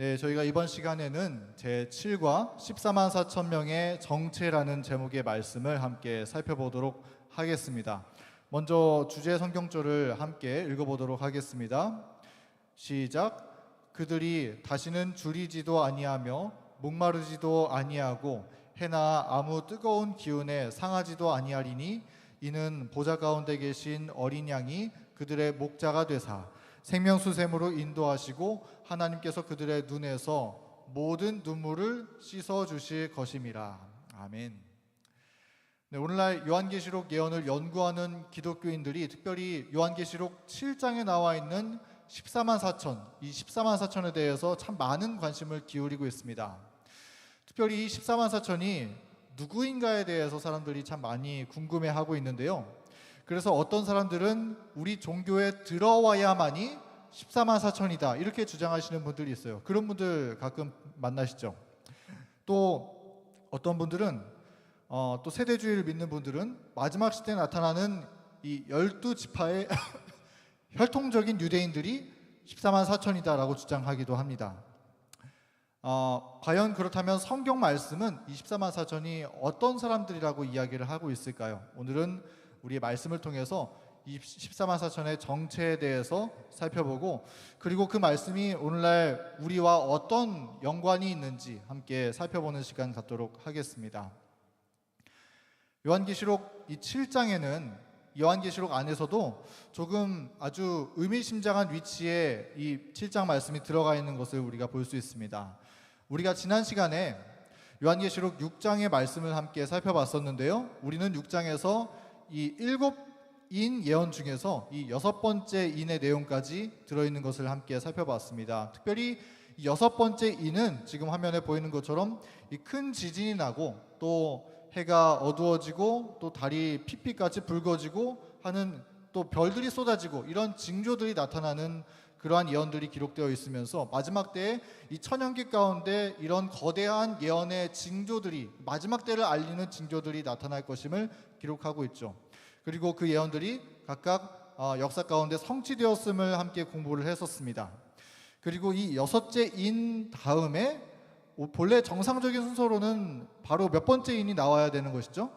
네, 저희가 이번 시간에는 제 7과 14만 4천 명의 정체라는 제목의 말씀을 함께 살펴보도록 하겠습니다. 먼저 주제 성경절을 함께 읽어보도록 하겠습니다. 시작. 그들이 다시는 줄이지도 아니하며 목마르지도 아니하고 해나 아무 뜨거운 기운에 상하지도 아니하리니 이는 보좌 가운데 계신 어린 양이 그들의 목자가 되사 생명수샘으로 인도하시고 하나님께서 그들의 눈에서 모든 눈물을 씻어 주실 것임이라. 아멘. 네, 오늘날 요한계시록 예언을 연구하는 기독교인들이 특별히 요한계시록 7장에 나와 있는 14만 4천, 이 14만 4천에 대해서 참 많은 관심을 기울이고 있습니다. 특별히 이 14만 4천이 누구인가에 대해서 사람들이 참 많이 궁금해하고 있는데요. 그래서 어떤 사람들은 우리 종교에 들어와야만이 14만 4천이다 이렇게 주장하시는 분들이 있어요. 그런 분들 가끔 만나시죠. 또 어떤 분들은 어, 또 세대주의를 믿는 분들은 마지막 시대에 나타나는 이 열두 지파의 혈통적인 유대인들이 14만 4천이다라고 주장하기도 합니다. 어, 과연 그렇다면 성경 말씀은 24만 4천이 어떤 사람들이라고 이야기를 하고 있을까요? 오늘은 우리의 말씀을 통해서 14만 4천의 정체에 대해서 살펴보고 그리고 그 말씀이 오늘날 우리와 어떤 연관이 있는지 함께 살펴보는 시간 갖도록 하겠습니다. 요한계시록 이 7장에는 요한계시록 안에서도 조금 아주 의미심장한 위치에 이 7장 말씀이 들어가 있는 것을 우리가 볼 수 있습니다. 우리가 지난 시간에 요한계시록 6장의 말씀을 함께 살펴봤었는데요. 우리는 6장에서 이 일곱 인 예언 중에서 이 여섯 번째 인의 내용까지 들어있는 것을 함께 살펴봤습니다. 특별히 이 여섯 번째 인은 지금 화면에 보이는 것처럼 이큰 지진이 나고 또 해가 어두워지고 또 달이 피피같이 붉어지고 하는 또 별들이 쏟아지고 이런 징조들이 나타나는 그러한 예언들이 기록되어 있으면서 마지막 때에 이 천연기 가운데 이런 거대한 예언의 징조들이 마지막 때를 알리는 징조들이 나타날 것임을 기록하고 있죠. 그리고 그 예언들이 각각 어, 역사 가운데 성취되었음을 함께 공부를 했었습니다. 그리고 이 여섯째 인 다음에 본래 정상적인 순서로는 바로 몇 번째 인이 나와야 되는 것이죠?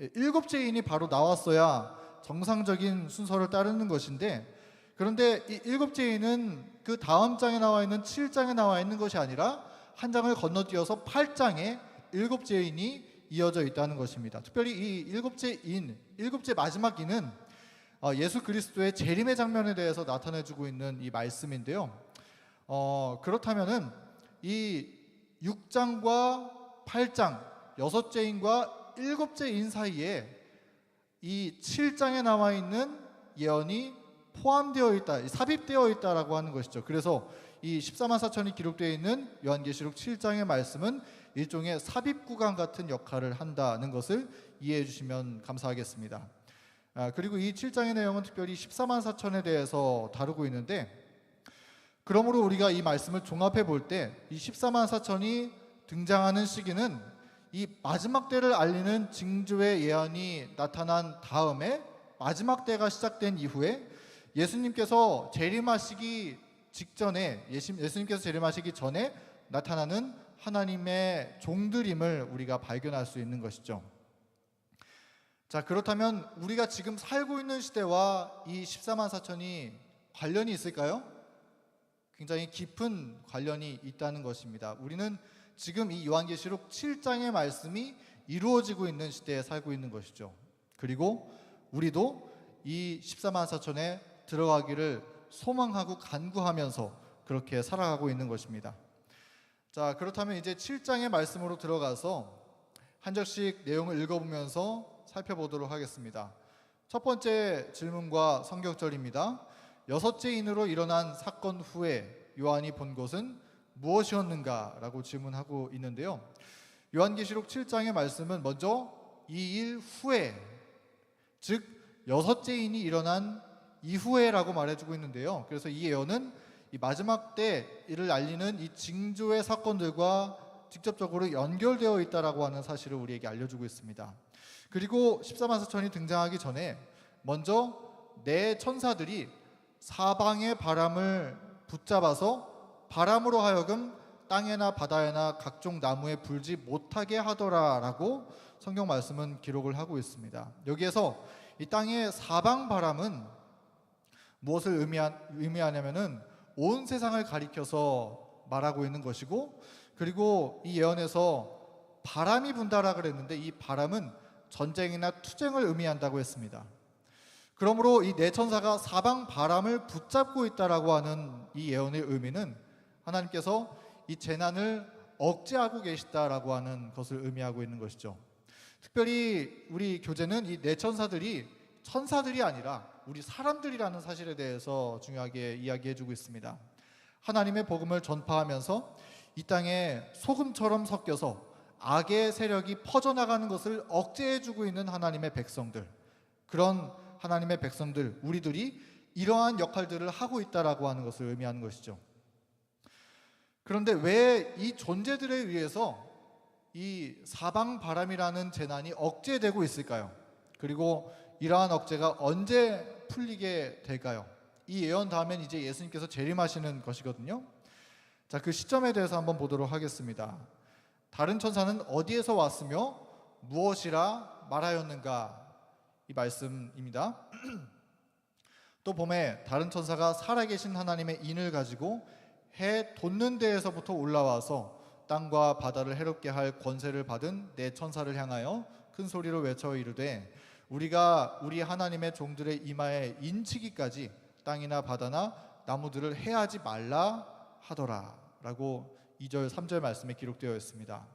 예, 일곱째 인이 바로 나왔어야 정상적인 순서를 따르는 것인데 그런데 이 일곱째 인은 그 다음 장에 나와 있는 7장에 나와 있는 것이 아니라 한 장을 건너뛰어서 8장에 일곱째 인이 이어져 있다는 것입니다. 특별히 이 일곱째 인, 일곱째 마지막 인은 어, 예수 그리스도의 재림의 장면에 대해서 나타내주고 있는 이 말씀인데요. 어, 그렇다면은 이 6장과 8장, 여섯째 인과 일곱째 인 사이에 이 7장에 나와 있는 예언이 포함되어 있다, 삽입되어 있다라고 하는 것이죠. 그래서 이 14만 4천이 기록되어 있는 요한계시록 7장의 말씀은 일종의 삽입 구간 같은 역할을 한다는 것을 이해해 주시면 감사하겠습니다. 아, 그리고 이 7장의 내용은 특별히 14만 4천에 대해서 다루고 있는데 그러므로 우리가 이 말씀을 종합해 볼 때 이 14만 4천이 등장하는 시기는 이 마지막 때를 알리는 징조의 예언이 나타난 다음에 마지막 때가 시작된 이후에 예수님께서 재림하시기 직전에 예수님께서 재림하시기 전에 나타나는 하나님의 종들임을 우리가 발견할 수 있는 것이죠. 자, 그렇다면 우리가 지금 살고 있는 시대와 이 14만 4천이 관련이 있을까요? 굉장히 깊은 관련이 있다는 것입니다. 우리는 지금 이 요한계시록 7장의 말씀이 이루어지고 있는 시대에 살고 있는 것이죠. 그리고 우리도 이 14만 4천에 들어가기를 소망하고 간구하면서 그렇게 살아가고 있는 것입니다. 자, 그렇다면 이제 7장의 말씀으로 들어가서 한 절씩 내용을 읽어보면서 살펴보도록 하겠습니다. 첫 번째 질문과 성경절입니다. 여섯째 인으로 일어난 사건 후에 요한이 본 것은 무엇이었는가 라고 질문하고 있는데요. 요한계시록 7장의 말씀은 먼저 이 일 후에 즉 여섯째 인이 일어난 이후에라고 말해주고 있는데요. 그래서 이 예언은 이 마지막 때 이를 알리는 이 징조의 사건들과 직접적으로 연결되어 있다라고 하는 사실을 우리에게 알려주고 있습니다. 그리고 14만 4천이 등장하기 전에 먼저 네 천사들이 사방의 바람을 붙잡아서 바람으로 하여금 땅에나 바다에나 각종 나무에 불지 못하게 하더라라고 성경 말씀은 기록을 하고 있습니다. 여기에서 이 땅의 사방 바람은 무엇을 의미하, 의미하냐면은 온 세상을 가리켜서 말하고 있는 것이고 그리고 이 예언에서 바람이 분다라 그랬는데 이 바람은 전쟁이나 투쟁을 의미한다고 했습니다. 그러므로 이 내천사가 사방 바람을 붙잡고 있다라고 하는 이 예언의 의미는 하나님께서 이 재난을 억제하고 계시다라고 하는 것을 의미하고 있는 것이죠. 특별히 우리 교재는 이 내천사들이 천사들이 아니라 우리 사람들이라는 사실에 대해서 중요하게 이야기해 주고 있습니다. 하나님의 복음을 전파하면서 이 땅에 소금처럼 섞여서 악의 세력이 퍼져나가는 것을 억제해 주고 있는 하나님의 백성들 그런 하나님의 백성들 우리들이 이러한 역할들을 하고 있다라고 하는 것을 의미하는 것이죠. 그런데 왜 이 존재들에 의해서 이 사방 바람이라는 재난이 억제되고 있을까요? 그리고 이러한 억제가 언제 풀리게 될까요? 이 예언 다음엔 이제 예수님께서 재림하시는 것이거든요. 자, 그 시점에 대해서 한번 보도록 하겠습니다. 다른 천사는 어디에서 왔으며 무엇이라 말하였는가? 이 말씀입니다. 또 봄에 다른 천사가 살아계신 하나님의 인을 가지고 해 돋는 데에서부터 올라와서 땅과 바다를 해롭게 할 권세를 받은 내 천사를 향하여 큰 소리로 외쳐 이르되 우리가 우리 하나님의 종들의 이마에 인치기까지 땅이나 바다나 나무들을 해하지 말라 하더라라고 2절 3절 말씀에 기록되어 있습니다.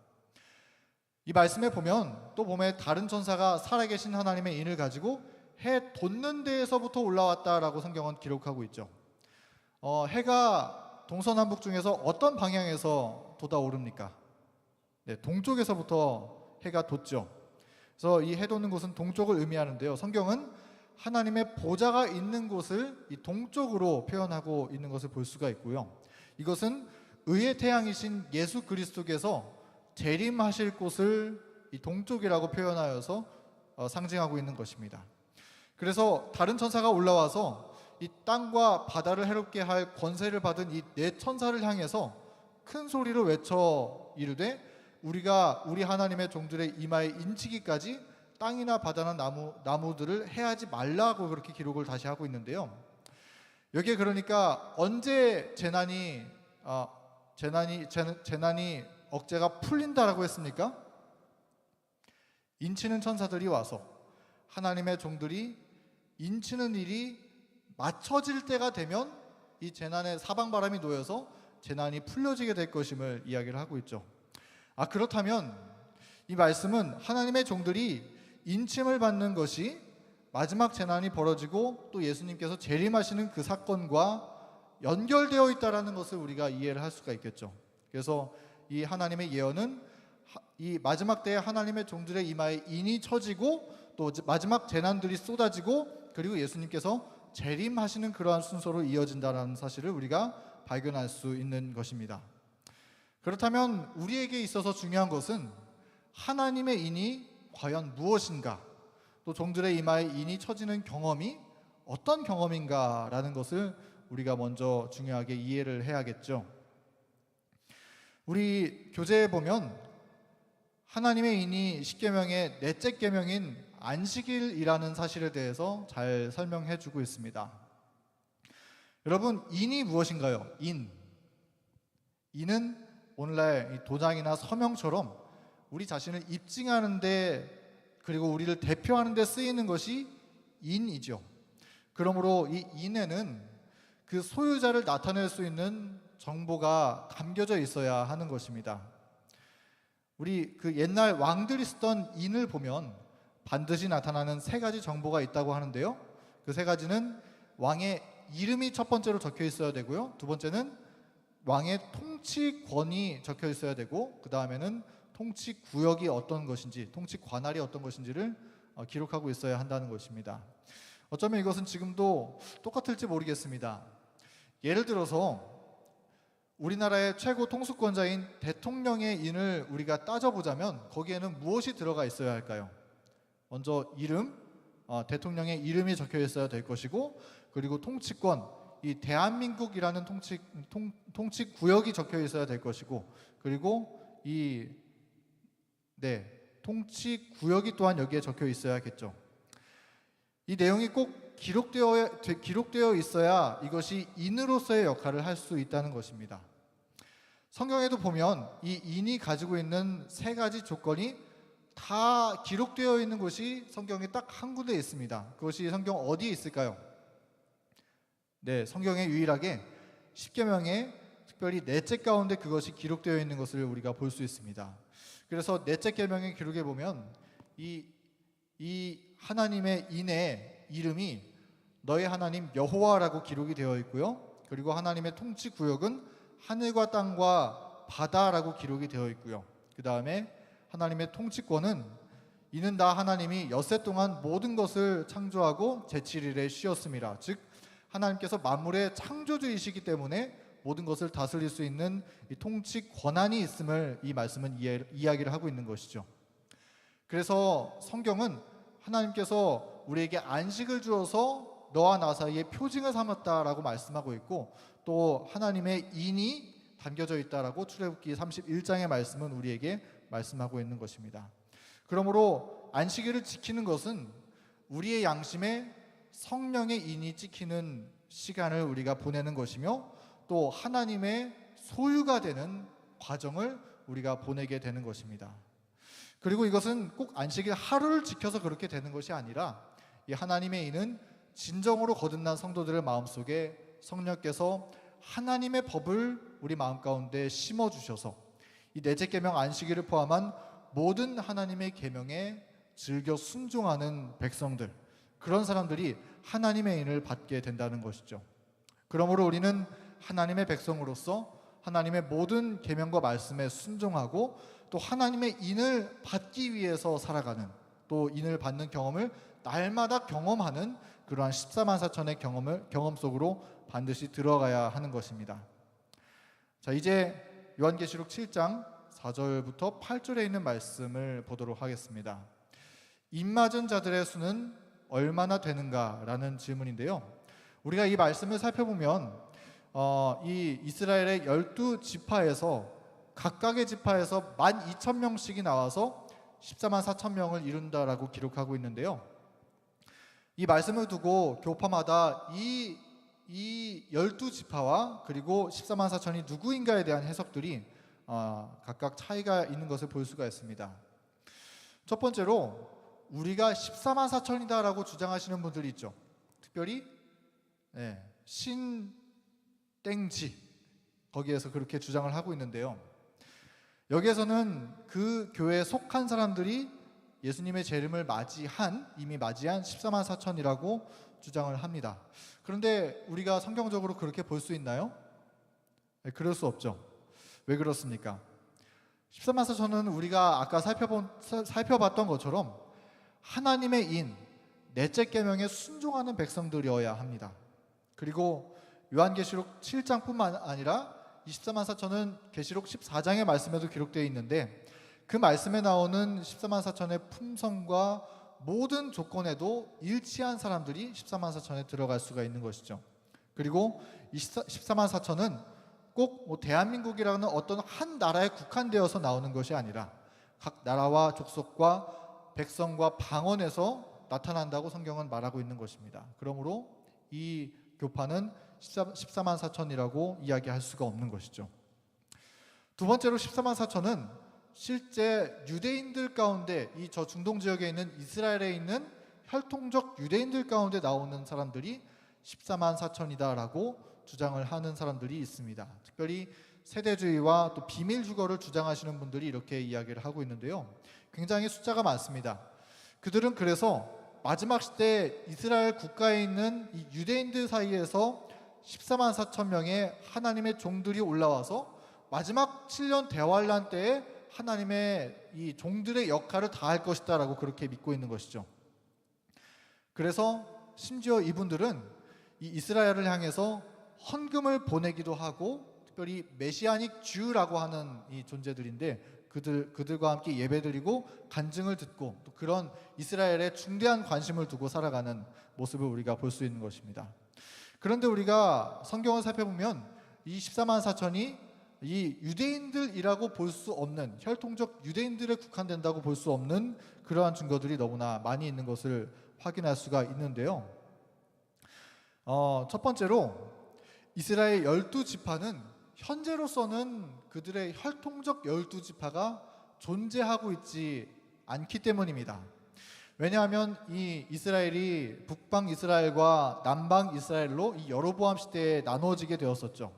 이 말씀에 보면 또 봄에 다른 천사가 살아계신 하나님의 인을 가지고 해 돋는 데에서부터 올라왔다라고 성경은 기록하고 있죠. 어, 해가 동서남북 중에서 어떤 방향에서 돋아오릅니까? 네, 동쪽에서부터 해가 돋죠. 그래서 이 해 돋는 곳은 동쪽을 의미하는데요. 성경은 하나님의 보좌가 있는 곳을 이 동쪽으로 표현하고 있는 것을 볼 수가 있고요. 이것은 의의 태양이신 예수 그리스도께서 재림하실 곳을 이 동쪽이라고 표현하여서 어, 상징하고 있는 것입니다. 그래서 다른 천사가 올라와서 이 땅과 바다를 해롭게 할 권세를 받은 이 네 천사를 향해서 큰 소리로 외쳐 이르되 우리가 우리 하나님의 종들의 이마에 인치기까지 땅이나 바다나 나무 나무들을 해하지 말라고 그렇게 기록을 다시 하고 있는데요. 여기에 그러니까 언제 재난이 어, 재난이 재난, 재난이 억제가 풀린다라고 했습니까? 인치는 천사들이 와서 하나님의 종들이 인치는 일이 맞춰질 때가 되면 이 재난의 사방 바람이 놓여서 재난이 풀려지게 될 것임을 이야기를 하고 있죠. 아 그렇다면 이 말씀은 하나님의 종들이 인침을 받는 것이 마지막 재난이 벌어지고 또 예수님께서 재림하시는 그 사건과 연결되어 있다라는 것을 우리가 이해를 할 수가 있겠죠. 그래서 이 하나님의 예언은 이 마지막 때에 하나님의 종들의 이마에 인이 쳐지고 또 마지막 재난들이 쏟아지고 그리고 예수님께서 재림하시는 그러한 순서로 이어진다라는 사실을 우리가 발견할 수 있는 것입니다. 그렇다면 우리에게 있어서 중요한 것은 하나님의 인이 과연 무엇인가 또 종들의 이마에 인이 쳐지는 경험이 어떤 경험인가라는 것을 우리가 먼저 중요하게 이해를 해야겠죠. 우리 교재에 보면 하나님의 인이 십계명의 넷째 계명인 안식일이라는 사실에 대해서 잘 설명해 주고 있습니다. 여러분, 인이 무엇인가요? 인. 인은 오늘날 도장이나 서명처럼 우리 자신을 입증하는데 그리고 우리를 대표하는데 쓰이는 것이 인이죠. 그러므로 이 인에는 그 소유자를 나타낼 수 있는 정보가 담겨져 있어야 하는 것입니다. 우리 그 옛날 왕들이 쓰던 인을 보면 반드시 나타나는 세 가지 정보가 있다고 하는데요. 그 세 가지는 왕의 이름이 첫 번째로 적혀 있어야 되고요. 두 번째는 왕의 통치권이 적혀 있어야 되고 그 다음에는 통치 구역이 어떤 것인지, 통치 관할이 어떤 것인지를 어, 기록하고 있어야 한다는 것입니다. 어쩌면 이것은 지금도 똑같을지 모르겠습니다. 예를 들어서 우리나라의 최고 통수권자인 대통령의 인을 우리가 따져보자면 거기에는 무엇이 들어가 있어야 할까요? 먼저 이름, 어, 대통령의 이름이 적혀 있어야 될 것이고 그리고 통치권, 이 대한민국이라는 통치 통, 통치 구역이 적혀 있어야 될 것이고 그리고 이 네, 통치 구역이 또한 여기에 적혀 있어야겠죠. 이 내용이 꼭 기록되어 되- 기록되어 있어야 이것이 인으로서의 역할을 할 수 있다는 것입니다. 성경에도 보면 이 인이 가지고 있는 세 가지 조건이 다 기록되어 있는 곳이 성경에 딱 한 군데 있습니다. 그것이 성경 어디에 있을까요? 네, 성경에 유일하게 십계명에 특별히 넷째 가운데 그것이 기록되어 있는 것을 우리가 볼 수 있습니다. 그래서 넷째 계명의 기록에 보면 이, 이 하나님의 인의 이름이 너의 하나님 여호와라고 기록이 되어 있고요. 그리고 하나님의 통치 구역은 하늘과 땅과 바다라고 기록이 되어 있고요. 그 다음에 하나님의 통치권은 이는 다 하나님이 엿새 동안 모든 것을 창조하고 제7일에 쉬었습니다. 즉 하나님께서 만물의 창조주이시기 때문에 모든 것을 다스릴 수 있는 이 통치 권한이 있음을 이 말씀은 이해, 이야기를 하고 있는 것이죠. 그래서 성경은 하나님께서 우리에게 안식을 주어서 너와 나 사이에 표징을 삼았다라고 말씀하고 있고 또 하나님의 인이 담겨져 있다라고 출애굽기 31장의 말씀은 우리에게 말씀하고 있는 것입니다. 그러므로 안식일을 지키는 것은 우리의 양심에 성령의 인이 찍히는 시간을 우리가 보내는 것이며 또 하나님의 소유가 되는 과정을 우리가 보내게 되는 것입니다. 그리고 이것은 꼭 안식일 하루를 지켜서 그렇게 되는 것이 아니라 이 하나님의 인은 진정으로 거듭난 성도들의 마음속에 성령께서 하나님의 법을 우리 마음 가운데 심어 주셔서 이 넷째 계명 안식일을 포함한 모든 하나님의 계명에 즐겨 순종하는 백성들 그런 사람들이 하나님의 인을 받게 된다는 것이죠. 그러므로 우리는 하나님의 백성으로서 하나님의 모든 계명과 말씀에 순종하고 또 하나님의 인을 받기 위해서 살아가는 또 인을 받는 경험을 날마다 경험하는 그러한 14만 4천의 경험을 경험 속으로 반드시 들어가야 하는 것입니다. 자, 이제 요한계시록 7장 4절부터 8절에 있는 말씀을 보도록 하겠습니다. 입맞은 자들의 수는 얼마나 되는가라는 질문인데요. 우리가 이 말씀을 살펴보면 어, 이 이스라엘의 열두 지파에서 각각의 지파에서 12,000명씩이 나와서 14만 4천 명을 이룬다라고 기록하고 있는데요. 이 말씀을 두고 교파마다 이, 이 열두 지파와 그리고 14만 4천이 누구인가에 대한 해석들이 어, 각각 차이가 있는 것을 볼 수가 있습니다. 첫 번째로 우리가 14만 4천이다라고 주장하시는 분들이 있죠. 특별히 네, 신 땡지 거기에서 그렇게 주장을 하고 있는데요. 여기에서는 그 교회에 속한 사람들이 예수님의 재림을 맞이한 이미 맞이한 14만 4천이라고 주장을 합니다. 그런데 우리가 성경적으로 그렇게 볼 수 있나요? 네, 그럴 수 없죠. 왜 그렇습니까? 14만 4천은 우리가 아까 살펴본 사- 살펴봤던 것처럼 하나님의 인 넷째 계명에 순종하는 백성들이어야 합니다. 그리고 요한계시록 7장뿐만 아니라 24만 4천은 계시록 14장의 말씀에도 기록되어 있는데 그 말씀에 나오는 14만 4천의 품성과 모든 조건에도 일치한 사람들이 14만 4천에 들어갈 수가 있는 것이죠. 그리고 14만 4천은 꼭 뭐 대한민국이라는 어떤 한 나라에 국한되어서 나오는 것이 아니라 각 나라와 족속과 백성과 방언에서 나타난다고 성경은 말하고 있는 것입니다. 그러므로 이 교파는 14만 4천이라고 이야기할 수가 없는 것이죠. 두 번째로 14만 4천은 실제 유대인들 가운데 이 저 중동 지역에 있는 이스라엘에 있는 혈통적 유대인들 가운데 나오는 사람들이 14만 4천이다라고 주장을 하는 사람들이 있습니다. 특별히 세대주의와 또 비밀 주거를 주장하시는 분들이 이렇게 이야기를 하고 있는데요. 굉장히 숫자가 많습니다. 그들은 그래서 마지막 시대 이스라엘 국가에 있는 이 유대인들 사이에서 14만 4천 명의 하나님의 종들이 올라와서 마지막 7년 대환란 때에 하나님의 이 종들의 역할을 다할 것이다라고 그렇게 믿고 있는 것이죠. 그래서 심지어 이분들은 이 이스라엘을 향해서 헌금을 보내기도 하고 특별히 메시아닉 주라고 하는 이 존재들인데 그들 그들과 함께 예배드리고 간증을 듣고 또 그런 이스라엘에 중대한 관심을 두고 살아가는 모습을 우리가 볼 수 있는 것입니다. 그런데 우리가 성경을 살펴보면 이 14만 4천이 이 유대인들이라고 볼 수 없는 혈통적 유대인들에 국한된다고 볼 수 없는 그러한 증거들이 너무나 많이 있는 것을 확인할 수가 있는데요. 어, 첫 번째로 이스라엘 열두 지파는 현재로서는 그들의 혈통적 열두 지파가 존재하고 있지 않기 때문입니다. 왜냐하면 이 이스라엘이 북방 이스라엘과 남방 이스라엘로 이 여로보암 시대에 나누어지게 되었었죠.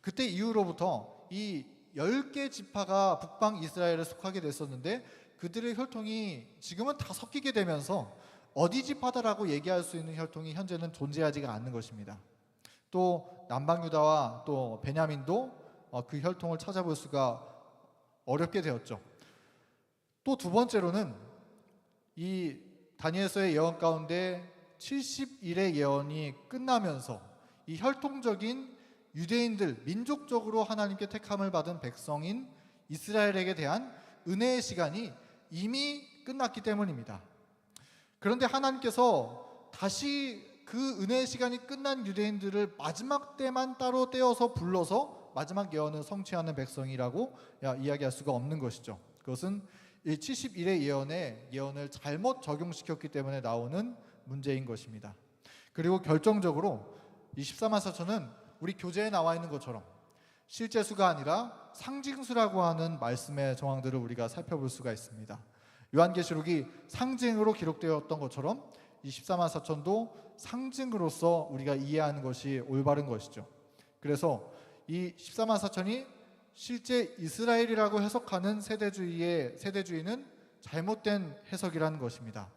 그때 이후로부터 이 10개 지파가 북방 이스라엘에 속하게 됐었는데 그들의 혈통이 지금은 다 섞이게 되면서 어디 지파다라고 얘기할 수 있는 혈통이 현재는 존재하지가 않는 것입니다. 또 남방 유다와 또 베냐민도 어, 그 혈통을 찾아볼 수가 어렵게 되었죠. 또 두 번째로는 이 다니엘서의 예언 가운데 70일의 예언이 끝나면서 이 혈통적인 유대인들 민족적으로 하나님께 택함을 받은 백성인 이스라엘에게 대한 은혜의 시간이 이미 끝났기 때문입니다. 그런데 하나님께서 다시 그 은혜의 시간이 끝난 유대인들을 마지막 때만 따로 떼어서 불러서 마지막 예언을 성취하는 백성이라고 야, 이야기할 수가 없는 것이죠. 그것은 이 71의 예언에 예언을 잘못 적용시켰기 때문에 나오는 문제인 것입니다. 그리고 결정적으로 이 14만 4천은 우리 교재에 나와 있는 것처럼 실제 수가 아니라 상징수라고 하는 말씀의 정황들을 우리가 살펴볼 수가 있습니다. 요한계시록이 상징으로 기록되었던 것처럼 이 14만 4천도 상징으로서 우리가 이해하는 것이 올바른 것이죠. 그래서 이 14만 4천이 실제 이스라엘이라고 해석하는 세대주의의 세대주의는 잘못된 해석이라는 것입니다.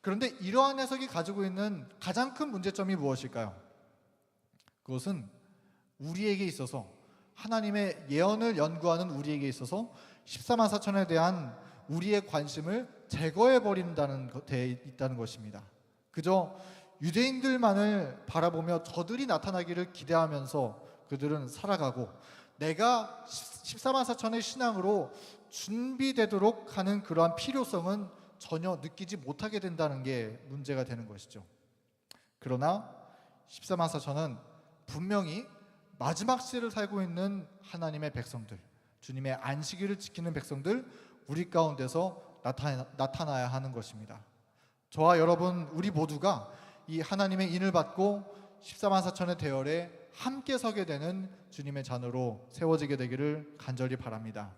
그런데 이러한 해석이 가지고 있는 가장 큰 문제점이 무엇일까요? 그것은 우리에게 있어서 하나님의 예언을 연구하는 우리에게 있어서 14만 4천에 대한 우리의 관심을 제거해 버린다는 데 있다는 것입니다. 그저 유대인들만을 바라보며 저들이 나타나기를 기대하면서 그들은 살아가고 내가 14만 4천의 신앙으로 준비되도록 하는 그러한 필요성은 전혀 느끼지 못하게 된다는 게 문제가 되는 것이죠. 그러나 14만 4천은 분명히 마지막 시를 살고 있는 하나님의 백성들, 주님의 안식일을 지키는 백성들, 우리 가운데서 나타, 나타나야 하는 것입니다. 저와 여러분, 우리 모두가 이 하나님의 인을 받고 14만 4천의 대열에 함께 서게 되는 주님의 잔으로 세워지게 되기를 간절히 바랍니다.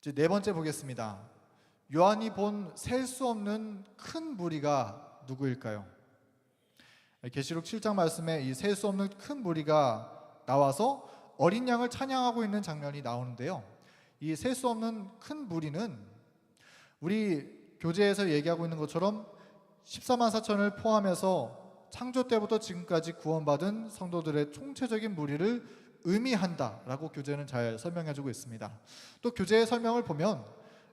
이제 네 번째 보겠습니다. 요한이 본 셀 수 없는 큰 무리가 누구일까요? 계시록 7장 말씀에 이 셀 수 없는 큰 무리가 나와서 어린 양을 찬양하고 있는 장면이 나오는데요. 이 셀 수 없는 큰 무리는 우리 교재에서 얘기하고 있는 것처럼 14만 4천을 포함해서 창조 때부터 지금까지 구원받은 성도들의 총체적인 무리를 의미한다라고 교재는 잘 설명해주고 있습니다. 또 교재의 설명을 보면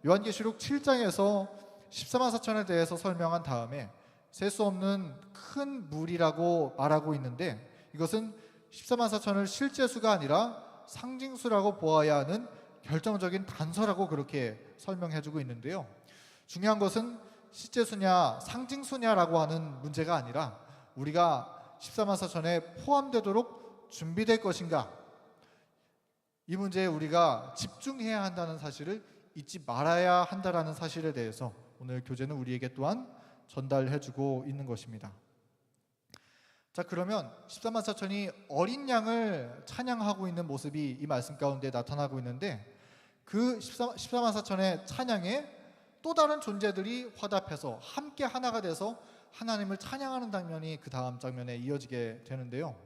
요한계시록 7장에서 14만 4천에 대해서 설명한 다음에 셀 수 없는 큰 물이라고 말하고 있는데 이것은 14만 4천을 실제 수가 아니라 상징수라고 보아야 하는 결정적인 단서라고 그렇게 설명해주고 있는데요. 중요한 것은 실제 수냐 상징 수냐라고 하는 문제가 아니라 우리가 14만 4천에 포함되도록 준비될 것인가 이 문제에 우리가 집중해야 한다는 사실을 잊지 말아야 한다라는 사실에 대해서 오늘 교재는 우리에게 또한 전달해주고 있는 것입니다. 자 그러면 14만 4천이 어린 양을 찬양하고 있는 모습이 이 말씀 가운데 나타나고 있는데 그 14, 14만 4천의 찬양에 또 다른 존재들이 화답해서 함께 하나가 돼서 하나님을 찬양하는 장면이 그 다음 장면에 이어지게 되는데요.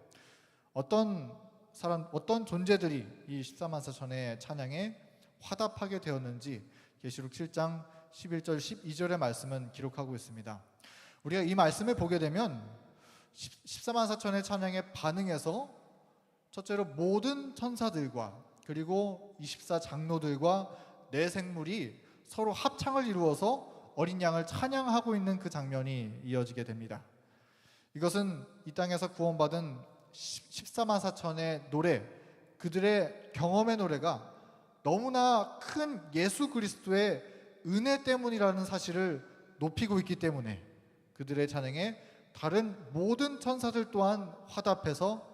어떤 사람, 어떤 존재들이 이 14만 4천의 찬양에 화답하게 되었는지 계시록 7장 11절 12절의 말씀은 기록하고 있습니다. 우리가 이 말씀을 보게 되면 14만 4천의 찬양에 반응해서 첫째로 모든 천사들과 그리고 24 장로들과 내 생물이 서로 합창을 이루어서 어린 양을 찬양하고 있는 그 장면이 이어지게 됩니다. 이것은 이 땅에서 구원받은 14만 4천의 노래, 그들의 경험의 노래가 너무나 큰 예수 그리스도의 은혜 때문이라는 사실을 높이고 있기 때문에 그들의 찬양에 다른 모든 천사들 또한 화답해서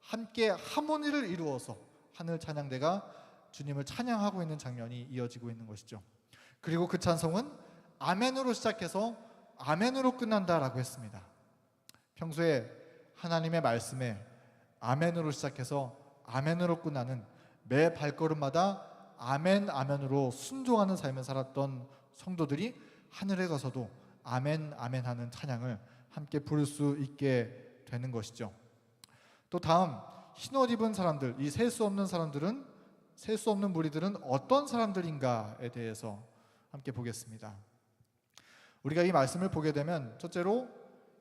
함께 하모니를 이루어서 하늘 찬양대가 주님을 찬양하고 있는 장면이 이어지고 있는 것이죠. 그리고 그 찬송은 아멘으로 시작해서 아멘으로 끝난다라고 했습니다. 평소에 하나님의 말씀에 아멘으로 시작해서 아멘으로 끝나는 매 발걸음마다 아멘 아멘으로 순종하는 삶을 살았던 성도들이 하늘에 가서도 아멘 아멘 하는 찬양을 함께 부를 수 있게 되는 것이죠. 또 다음 흰옷 입은 사람들, 이 셀 수 없는 사람들은 셀 수 없는 무리들은 어떤 사람들인가에 대해서 함께 보겠습니다. 우리가 이 말씀을 보게 되면 첫째로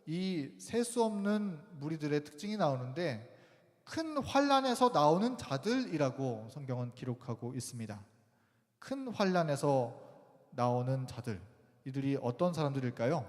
이 셀 수 없는 무리들의 특징이 나오는데 큰 환란에서 나오는 자들이라고 성경은 기록하고 있습니다. 큰 환란에서 나오는 자들 이들이 어떤 사람들일까요?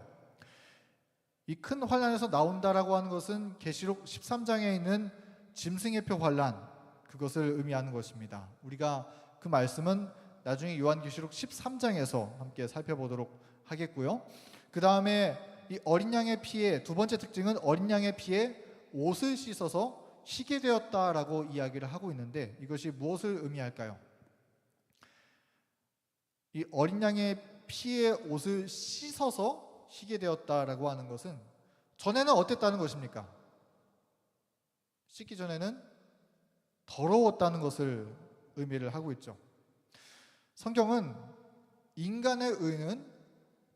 이 큰 환란에서 나온다라고 하는 것은 계시록 13장에 있는 짐승의 표 환란 그것을 의미하는 것입니다. 우리가 그 말씀은 나중에 요한계시록 13장에서 함께 살펴보도록 하겠고요. 그 다음에 이 어린 양의 피에 두 번째 특징은 어린 양의 피에 옷을 씻어서 희게 되었다라고 이야기를 하고 있는데 이것이 무엇을 의미할까요? 이 어린 양의 피에 옷을 씻어서 희게 되었다라고 하는 것은 전에는 어땠다는 것입니까? 씻기 전에는 더러웠다는 것을 의미를 하고 있죠. 성경은 인간의 의는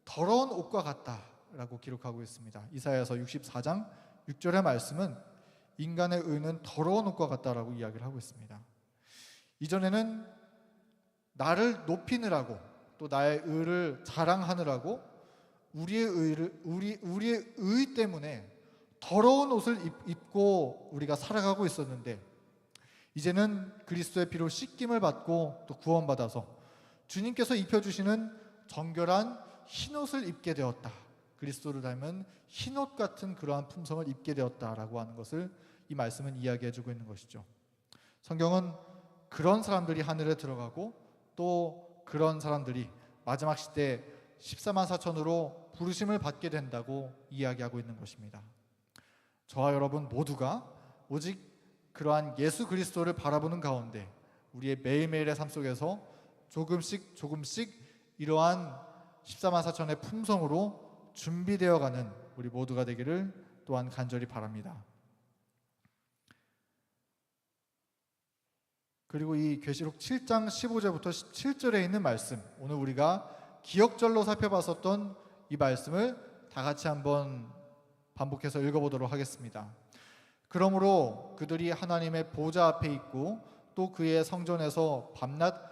더러운 옷과 같다라고 기록하고 있습니다. 이사야서 64장 6절의 말씀은 인간의 의는 더러운 옷과 같다라고 이야기를 하고 있습니다. 이전에는 나를 높이느라고 또 나의 의를 자랑하느라고 우리의 의를 우리 우리의 의 때문에 더러운 옷을 입, 고 우리가 살아가고 있었는데 이제는 그리스도의 피로 씻김을 받고 또 구원받아서 주님께서 입혀주시는 정결한 흰옷을 입게 되었다. 그리스도를 닮은 흰옷 같은 그러한 품성을 입게 되었다라고 하는 것을 이 말씀은 이야기해주고 있는 것이죠. 성경은 그런 사람들이 하늘에 들어가고 또 그런 사람들이 마지막 시대 14만 4천으로 부르심을 받게 된다고 이야기하고 있는 것입니다. 저와 여러분 모두가 오직 그러한 예수 그리스도를 바라보는 가운데 우리의 매일매일의 삶 속에서 조금씩 조금씩 이러한 14만 4천의 품성으로 준비되어 가는 우리 모두가 되기를 또한 간절히 바랍니다. 그리고 이 계시록 7장 15절부터 17절에 있는 말씀 오늘 우리가 기억절로 살펴봤었던 이 말씀을 다 같이 한번 반복해서 읽어보도록 하겠습니다. 그러므로 그들이 하나님의 보좌 앞에 있고 또 그의 성전에서 밤낮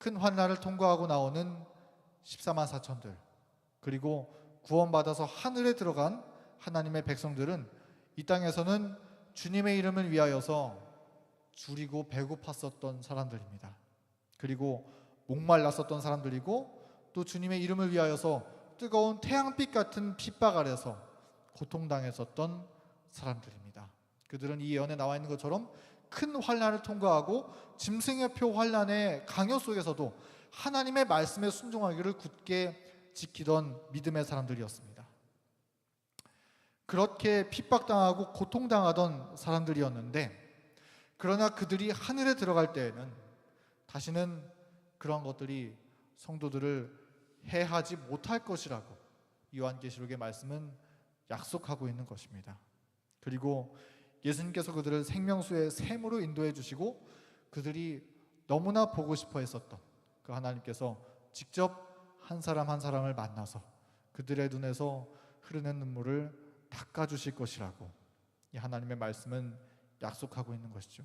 큰 환난을 통과하고 나오는 14만 4천들 그리고 구원받아서 하늘에 들어간 하나님의 백성들은 이 땅에서는 주님의 이름을 위하여서 줄이고 배고팠었던 사람들입니다. 그리고 목말랐었던 사람들이고 또 주님의 이름을 위하여서 뜨거운 태양빛 같은 핍박 아래서 고통당했었던 사람들입니다. 그들은 이 예언에 나와 있는 것처럼 큰 환란을 통과하고 짐승의 표 환란의 강요 속에서도 하나님의 말씀에 순종하기를 굳게 지키던 믿음의 사람들이었습니다. 그렇게 핍박당하고 고통당하던 사람들이었는데 그러나 그들이 하늘에 들어갈 때에는 다시는 그런 것들이 성도들을 해하지 못할 것이라고 요한계시록의 말씀은 약속하고 있는 것입니다. 그리고 예수님께서 그들을 생명수의 샘으로 인도해 주시고 그들이 너무나 보고 싶어 했었던 그 하나님께서 직접 한 사람 한 사람을 만나서 그들의 눈에서 흐르는 눈물을 닦아 주실 것이라고 이 하나님의 말씀은 약속하고 있는 것이죠.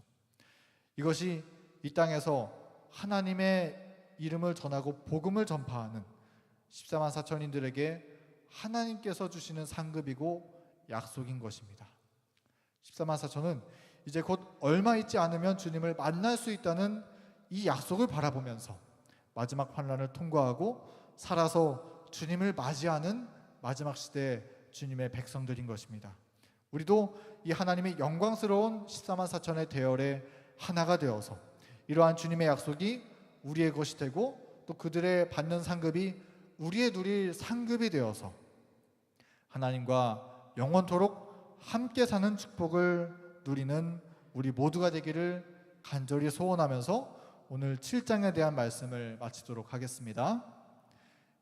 이것이 이 땅에서 하나님의 이름을 전하고 복음을 전파하는 14만 4천인들에게 하나님께서 주시는 상급이고 약속인 것입니다. 14만 4천은 이제 곧 얼마 있지 않으면 주님을 만날 수 있다는 이 약속을 바라보면서 마지막 환란을 통과하고 살아서 주님을 맞이하는 마지막 시대 주님의 백성들인 것입니다. 우리도 이 하나님의 영광스러운 14만 4천의 대열에 하나가 되어서 이러한 주님의 약속이 우리의 것이 되고 또 그들의 받는 상급이 우리의 누릴 상급이 되어서 하나님과 영원토록 함께 사는 축복을 누리는 우리 모두가 되기를 간절히 소원하면서 오늘 7장에 대한 말씀을 마치도록 하겠습니다.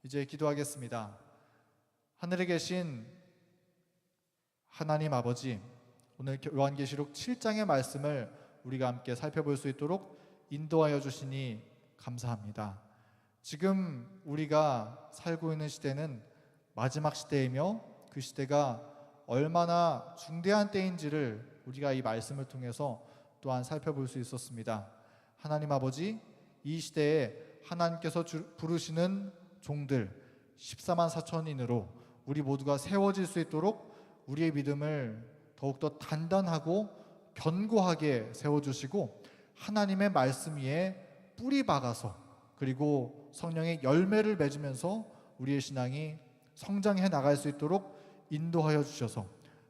이제 기도하겠습니다. 하늘에 계신 하나님 아버지, 오늘 요한계시록 7장의 말씀을 우리가 함께 살펴볼 수 있도록 인도하여 주시니 감사합니다. 지금 우리가 살고 있는 시대는 마지막 시대이며 그 시대가 얼마나 중대한 때인지를 우리가 이 말씀을 통해서 또한 살펴볼 수 있었습니다. 하나님 아버지, 이 시대에 하나님께서 주- 부르시는 종들 14만 4천인으로 우리 모두가 세워질 수 있도록 우리의 믿음을 더욱더 단단하고 견고하게 세워주시고 하나님의 말씀 위에 뿌리 박아서 그리고 성령의 열매를 맺으면서 우리의 신앙이 성장해 나갈 수 있도록 인도하여 주셔서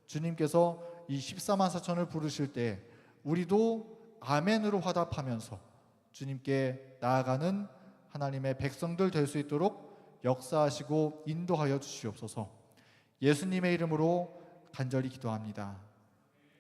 주님께서 이 14만 4천을 부르실 때 우리도 아멘으로 화답하면서 주님께 나아가는 하나님의 백성들 될 수 있도록 역사하시고 인도하여 주시옵소서. 예수님의 이름으로 간절히 기도합니다.